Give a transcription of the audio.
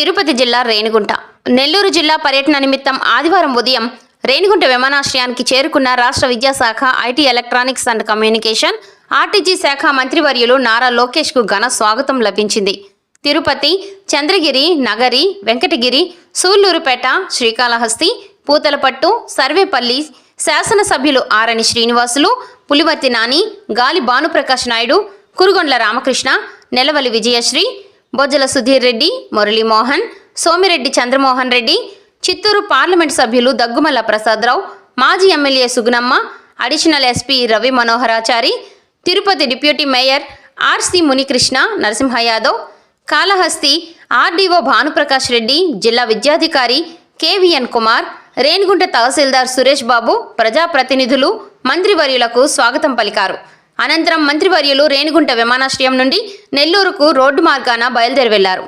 తిరుపతి జిల్లా రేణిగుంట. నెల్లూరు జిల్లా పర్యటన నిమిత్తం ఆదివారం ఉదయం రేణిగుంట విమానాశ్రయానికి చేరుకున్న రాష్ట్ర విద్యాశాఖ IT electronics and communication RTG శాఖ మంత్రివర్యులు నారా లోకేష్కు ఘన స్వాగతం లభించింది. తిరుపతి చంద్రగిరి నగరి వెంకటగిరి సూళ్ళూరుపేట శ్రీకాళహస్తి పూతలపట్టు సర్వేపల్లి శాసనసభ్యులు ఆరణి శ్రీనివాసులు పులివర్తి నాని గాలి భానుప్రకాష్ నాయుడు కురుగొండ్ల రామకృష్ణ నెలవలి విజయశ్రీ బొజ్జల సుధీర్ రెడ్డి మురళీమోహన్ సోమిరెడ్డి చంద్రమోహన్ రెడ్డి చిత్తూరు పార్లమెంట్ సభ్యులు దగ్గుమల్ల ప్రసాదరావు మాజీ MLA Sugunamma additional SP Ravi Manoharachari Tirupati deputy mayor RC Munikrishna Narasimha Yadav Kalahasti RDO Bhanuprakash Reddy జిల్లా విద్యాధికారి కేవీఎన్ కుమార్ రేణిగుంట తహసీల్దార్ సురేష్ బాబు ప్రజాప్రతినిధులు మంత్రివర్యులకు స్వాగతం పలికారు. అనంతరం మంత్రివర్యులు రేణిగుంట విమానాశ్రయం నుండి నెల్లూరుకు రోడ్డు మార్గాన బయలుదేరి వెళ్ళారు.